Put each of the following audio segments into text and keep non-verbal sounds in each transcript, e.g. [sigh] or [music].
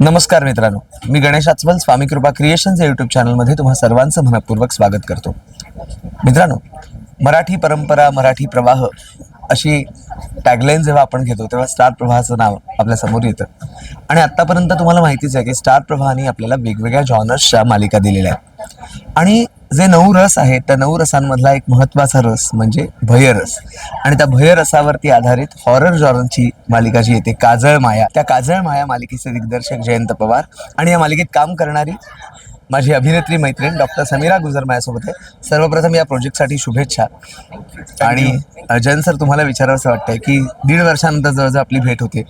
नमस्कार मित्रांनो. मी गणेश आचवल स्वामी कृपा क्रिएशन्स या युट्यूब चॅनलमध्ये तुम्हा सर्वांचं मनपूर्वक स्वागत करतो. मित्रांनो मराठी परंपरा मराठी प्रवाह अशी टॅगलाईन जेव्हा आपण घेतो तेव्हा स्टार प्रवाहाचं नाव आपल्यासमोर येतं. आणि आत्तापर्यंत तुम्हाला माहितीच आहे की स्टार प्रवाहाने आपल्याला वेगवेगळ्या जॉनर्सच्या मालिका दिलेल्या आहेत. आणि जे नऊ रस आहेत त्या नऊ रसांमधला एक महत्त्वाचा रस म्हणजे भयरस आणि त्या भयरसावरती आधारित हॉरर जॉनरची मालिका जी येते काजळ माया. त्या काजळ माया मालिकेचे दिग्दर्शक जयंत पवार आणि या मालिकेत काम करणारी माझी अभिनेत्री मैत्रीण डॉक्टर समीरा गुजर माझ्यासोबत आहे. सर्वप्रथम या प्रोजेक्टसाठी शुभेच्छा. आणि जयंत सर तुम्हाला विचारावंसं वाटतंय की दीड वर्षानंतर जवळजवळ आपली भेट होते.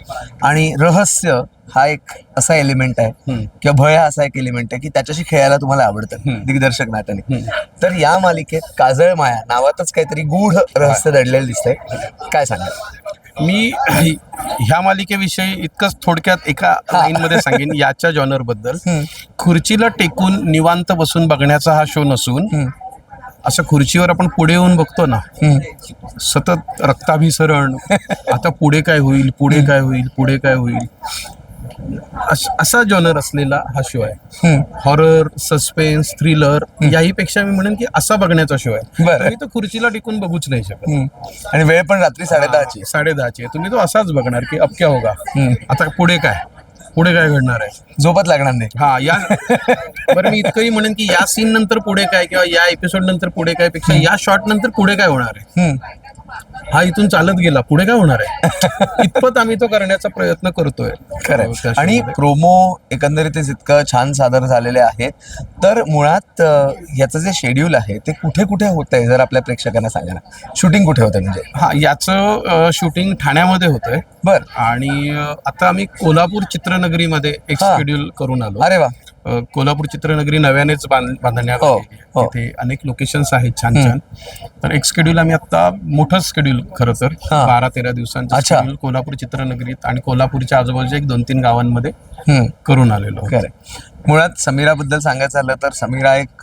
आणि रहस्य हा एक असा एलिमेंट आहे किंवा भय हा असा एक एलिमेंट आहे की त्याच्याशी खेळायला तुम्हाला आवडतं दिग्दर्शक नात्याने. तर या मालिकेत काजळ माया नावातच काहीतरी गूढ रहस्य दडलेलं दिसतंय. काय सांगा मी ह्या मालिकेविषयी इतकंच थोडक्यात एका लाईन मध्ये सांगेन याच्या जॉनरबद्दल खुर्चीला टेकून निवांत बसून बघण्याचा हा शो नसून असं खुर्चीवर आपण पुढे येऊन बघतो ना सतत रक्ताभिसरण [laughs] आता पुढे काय होईल पुढे काय होईल पुढे काय होईल. अस- जॉनर असलेला हा शो आहे. हॉरर सस्पेन्स थ्रिलर याही पेक्षा मी म्हणेन की असा बघण्याचा शो आहे. बरं. तुम्ही तो खुर्चीला टिकून बघूच नाही शकत. आणि वेळ पण रात्री साडेदहाची. साडे दहाची आहे. तुम्ही तो असाच बघणार की अब क्या होगा आता पुढे काय? पुढे काय घडणार आहे? झोपत लागणार नाही. हा या बरं मी इतकंही म्हणेन की या सीन नंतर पुढे काय किंवा या एपिसोड नंतर पुढे काय पेक्षा या शॉट नंतर पुढे काय होणार आहे. हा इथून चालत गेला. पुढे काय होणार आहे? [laughs] इतपत आम्ही तो करण्याचा प्रयत्न करतोय. खरंय. त्या आणि. प्रोमो एकंदरीतच इतकं छान सादर झालेले आहेत. तर मुळात याचं जे शेड्यूल आहे ते कुठे कुठे होत आहे जर आपल्या प्रेक्षकांना सांगा ना शूटिंग कुठे होतं म्हणजे? हा याचं शूटिंग ठाण्यामध्ये होतंय. बर. आणि आता आम्ही कोल्हापूर चित्रनगरीमध्ये एक हा. शेड्यूल करून आलो. अरे वा. कोल्हापूर चित्रनगरी नव्यानेच बांध- बांधण्यात हो. हो. तिथे अनेक लोकेशन्स आहेत छान छान तर एक शेड्यूल आम्ही आता मोठं शेड्यूल खरं तर हा. बारा तेरा दिवसांचं अच्छा. कोल्हापूर चित्रनगरीत आणि कोल्हापूरच्या आजूबाजूच्या एक दोन तीन गावांमध्ये हम्म. करून आलेलो आहोत. मुळात समीराबद्दल सांगायचं झालं तर समीरा एक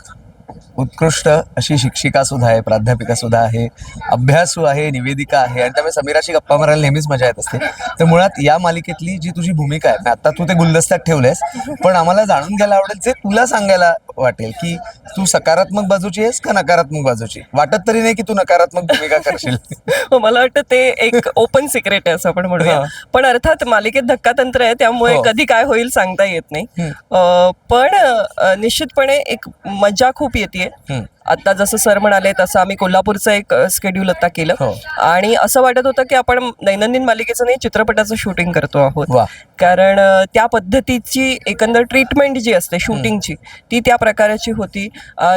उत्कृष्ट अशी शिक्षिका सुद्धा आहे प्राध्यापिका सुद्धा आहे अभ्यासू आहे निवेदिका आहे आणि त्यामुळे समीराशी गप्पा मारायला नेहमीच मजा येत असते. तर मुळात या मालिकेतली जी तुझी भूमिका आहे आता तू ते गुलदस्त्यात ठेवलंयस पण आम्हाला जाणून घ्यायला आवडेल जे तुला सांगायला वाटेल की तू सकारात्मक बाजूची आहेस का नकारात्मक बाजूची वाटत तरी नाही की तू नकारात्मक भूमिका करशील [laughs] हो, मला वाटतं ते एक ओपन सिक्रेट आहे असं आपण म्हणूया. पण अर्थात मालिकेत धक्कातंत्र आहे त्यामुळे हो. कधी काय होईल सांगता येत नाही पण निश्चितपणे एक मजा खूप येते. आता जसं सर म्हणाले तसं आम्ही कोल्हापूरचं एक स्केड्यूल आता केलं. हो. आणि असं वाटत होतं की आपण दैनंदिन मालिकेचं नाही चित्रपटाचं शूटिंग करतो आहोत. कारण त्या पद्धतीची एकंदर ट्रीटमेंट जी असते शूटिंगची ती त्या प्रकाराची होती.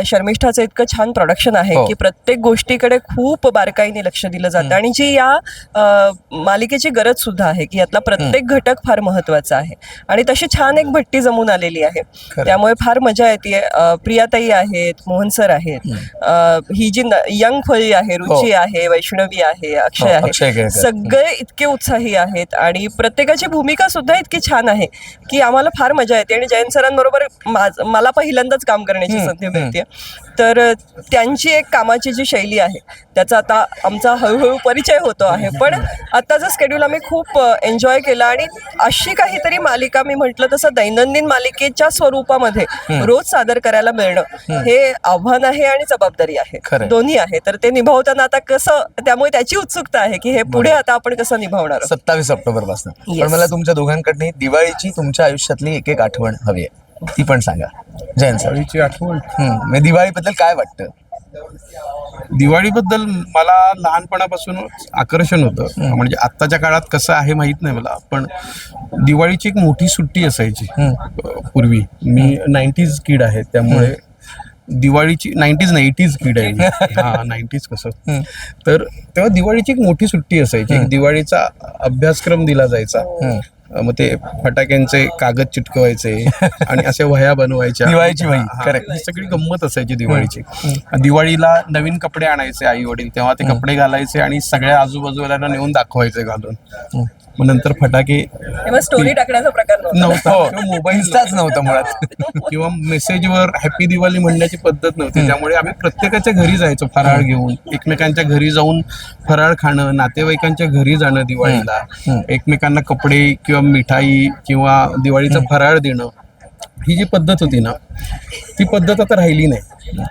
शर्मिष्ठाचं इतकं छान प्रोडक्शन आहे हो. की प्रत्येक गोष्टीकडे खूप बारकाईने लक्ष दिलं जातं. आणि जी या मालिकेची गरज सुद्धा आहे की यातला प्रत्येक घटक फार महत्त्वाचा आहे. आणि तशी छान एक भट्टी जमून आलेली आहे. त्यामुळे फार मजा येते प्रियाताई आहेत मोहन सर आहेत. ही जी यंग फळी आहे रुची आहे वैष्णवी आहे अक्षय हो, अक्षय आहे. सगळे इतके उत्साही आहेत आणि प्रत्येकाची भूमिका सुद्धा इतकी छान आहे की आम्हाला फार मजा येते आणि जयंत सरांबरोबर मला पहिल्यांदाच काम करण्याची संधी मिळते तर त्यांची एक कामाची जी शैली आहे त्याचा आता आमचा हळूहळू परिचय होतो आहे. पण आत्ताचा स्केड्यूल आम्ही खूप एन्जॉय केला आणि अशी काहीतरी मालिका मी म्हटलं तसं दैनंदिन मालिकेच्या स्वरूपामध्ये रोज सादर करायला मिळणं हे आव्हान आहे आणि जबाबदारी. आहे. दोन्ही आहे. तर ते निभावताना आता कसं त्यामुळे त्याची उत्सुकता आहे की हे पुढे आता आपण कसं निभावणार आहोत. सत्तावीस ऑक्टोबरपासून. पण मला तुमच्या दोघांकडनं दिवाळीची तुमच्या आयुष्यातली एक एक आठवण हवी आहे. ती पण सांगा. जयंत सर. दिवाळीची आठवण? म्हणजे दिवाळीबद्दल काय वाटतं? दिवाळीबद्दल मला लहानपणापासून आकर्षण होतं. म्हणजे आत्ताच्या काळात कसं आहे माहीत नाही मला पण दिवाळीची एक मोठी सुट्टी असायची. पूर्वी. मी नाईन्टीज किड आहे त्यामुळे दिवाळीची नाईन्टीज नाही एटीज किड आहे. [laughs] हा नाईन्टीज कसं? तर तेव्हा दिवाळीची एक मोठी सुट्टी असायची. एक दिवाळीचा अभ्यासक्रम दिला जायचा. मग ते फटाक्यांचे कागद चिटकवायचे [laughs] आणि अशा वह्या बनवायच्या. दिवाळीची वही, सगळी गंमत असायची दिवाळीची. दिवाळीला नवीन कपडे आणायचे आई वडील. तेव्हा ते कपडे घालायचे आणि सगळ्या आजूबाजूला नेऊन दाखवायचे घालून. मग नंतर फटाके तेव्हा स्टोरी टाकण्याचा प्रकार नव्हता. नव्हता. हो. किंवा मोबाईल इन्स्टाच नव्हतं मुळात. किंवा मेसेजवर हॅपी दिवाळी म्हणण्याची पद्धत नव्हती. त्यामुळे आम्ही प्रत्येकाच्या घरी जायचो फराळ घेऊन. एकमेकांच्या घरी जाऊन फराळ खाणं नातेवाईकांच्या घरी जाणं दिवाळीला. एकमेकांना कपडे किंवा मिठाई किंवा दिवाळीचं फराळ देणं. ही जी पद्धत होती ना ती पद्धत आता राहिली नाही.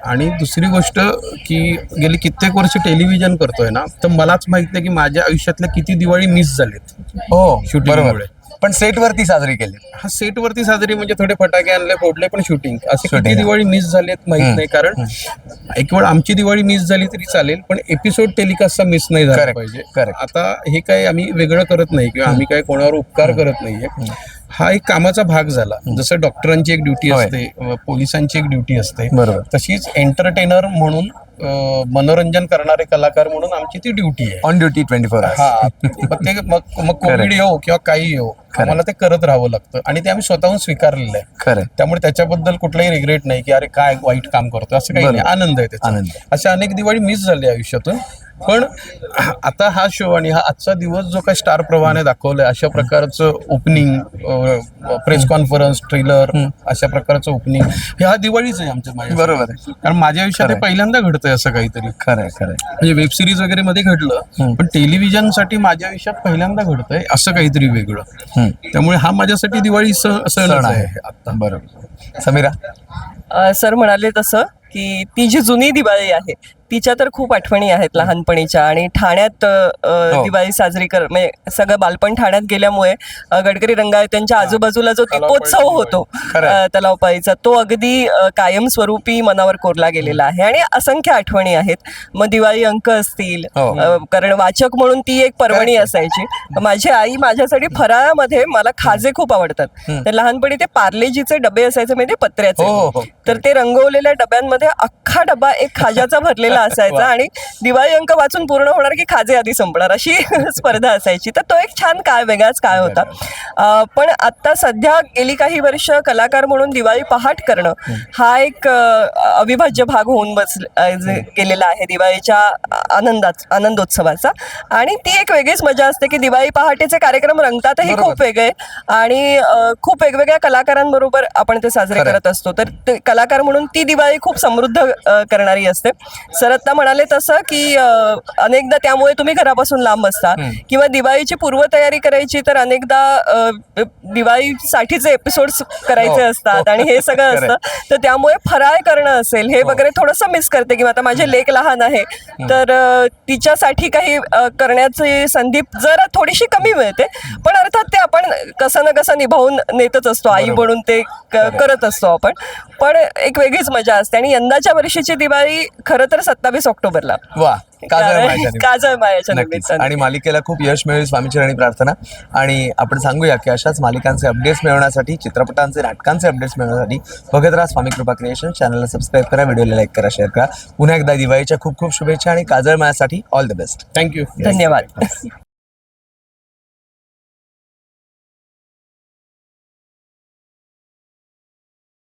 आणि दुसरी गोष्ट की गेली कित्येक वर्ष टेलिव्हिजन करतोय ना तर मलाच माहीत नाही की माझ्या आयुष्यातल्या किती दिवाळी मिस झालेत. हो Shooting बरोबर. मुळे. पण सेट वरती साजरी केली. हा सेट वरती साजरी म्हणजे थोडे फटाके आणले फोडले पण शूटिंग असे किती. दिवाळी मिस झालेत माहीत नाही कारण एक वेळ आमची दिवाळी मिस झाली तरी चालेल पण एपिसोड टेलिकास्टचा मिस नाही झाला पाहिजे. आता हे काय आम्ही वेगळं करत नाही किंवा आम्ही काय कोणावर उपकार करत नाहीये. हा एक कामाचा भाग झाला. जसं डॉक्टरांची एक ड्युटी. असते पोलिसांची एक ड्युटी असते. तशीच एंटरटेनर म्हणून मनोरंजन करणारे कलाकार म्हणून आमची ती ड्युटी आहे. ऑन ड्युटी ट्वेंटी फोर हा. मग ते मग मग [laughs] कोविड येऊ किंवा काही येऊ आम्हाला ते करत राहावं लागतं. आणि ते आम्ही स्वतःहून स्वीकारलेलं आहे. खरं त्यामुळे त्याच्याबद्दल कुठलाही रिग्रेट नाही की अरे काय वाईट काम करतो असं काही नाही. आनंद आहे त्याचा. अशा अनेक दिवाळी मिस झाली आयुष्यातून. पण आता हा शो आणि हा आजचा दिवस जो काही स्टार प्रवाहाने दाखवलाय अशा प्रकारचं ओपनिंग प्रेस कॉन्फरन्स ट्रेलर अशा प्रकारचं ओपनिंग हे हा दिवाळीच आहे आमच्या माझ्या बरोबर आहे. कारण माझ्या आयुष्यात हे. पहिल्यांदा घडतंय असं काहीतरी. खरं आहे खरं आहे. म्हणजे वेब सिरीज वगैरे मध्ये घडलं पण टेलिव्हिजनसाठी माझ्या आयुष्यात पहिल्यांदा घडतंय असं काहीतरी वेगळं. त्यामुळे हा माझ्यासाठी दिवाळी सण आहे. आता. बरोबर. समीरा? सर म्हणाले तसं की ती जी जुनी दिवाळी आहे तिच्या तर खूप आठवणी आहेत लहानपणीच्या आणि ठाण्यात अ, हो. दिवाळी साजरी कर म्हणजे सगळं बालपण ठाण्यात गेल्यामुळे अ, गडकरी रंगा त्यांच्या आजूबाजूला जो दीपोत्सव होतो. अ, तलावपाळीचा तो अगदी अ, कायमस्वरूपी मनावर कोरला गेलेला आहे आणि असंख्य आठवणी आहेत. मग दिवाळी अंक असतील हो. अ, कारण वाचक म्हणून ती एक पर्वणी असायची. माझी आई माझ्यासाठी फराळामध्ये मला खाजे खूप आवडतात. तर लहानपणी ते पार्लेजीचे डबे असायचे म्हणजे हो, हो, पत्र्याचे हो. तर ते रंगवलेल्या डब्यांमध्ये अख्खा डबा एक खाज्याचा [laughs] भरलेला [laughs] असायचा आणि दिवाळी अंक वाचून पूर्ण होणार की खाजे आधी संपणार अशी [laughs] स्पर्धा असायची. तर तो एक छान काळ वेगळाच काळ होता. पण आता सध्या गेली काही वर्ष कलाकार म्हणून दिवाळी पहाट करणं हा एक अविभाज्य भाग होऊन बस गेलेला आहे दिवाळीच्या आनंदात आनंदोत्सवाचा. आणि ती एक वेगळीच मजा असते की दिवाळी पहाटेचे कार्यक्रम रंगतातही. खूप वेगळे आणि खूप वेगवेगळ्या कलाकारांबरोबर आपण ते साजरे. करत असतो. तर ते कलाकार म्हणून ती दिवाळी खूप समृद्ध करणारी असते. आता म्हणाले तसं की अनेकदा त्यामुळे तुम्ही घरापासून लांब असता. किंवा दिवाळीची पूर्वतयारी करायची तर अनेकदा दिवाळीसाठीचे एपिसोड्स करायचे हो, असतात हो. आणि हे सगळं. [laughs] असतं. तर त्यामुळे फराळ करणं असेल हे वगैरे थोडंसं मिस करते किंवा आता माझे लेख लहान आहे. तर तिच्यासाठी काही करण्याची संधी जरा थोडीशी कमी मिळते. पण अर्थात ते आपण कसं ना कसं निभावून नेतच असतो. आई. म्हणून ते करत असतो आपण. पण एक वेगळीच मजा असते. आणि यंदाच्या वर्षीची दिवाळी खरं तर सत्तावीस ऑक्टोबरला. वा काजळ मायाच्या. [laughs] काजळ मायाच्या नक्कीच. निमित्ताने. आणि मालिकेला खूप यश मिळेल स्वामीची राणी प्रार्थना. आणि आपण सांगूया की अशाच मालिकांचे अपडेट्स मिळवण्यासाठी चित्रपटांचे नाटकांचे अपडेट्स मिळवण्यासाठी बघत राहा स्वामी कृपा क्रिएशन. चॅनलला सबस्क्राईब करा व्हिडिओला लाईक करा शेअर करा. पुन्हा एकदा दिवाळीच्या खूप खूप शुभेच्छा आणि काजळ मायासाठी all the best. Thank you धन्यवाद.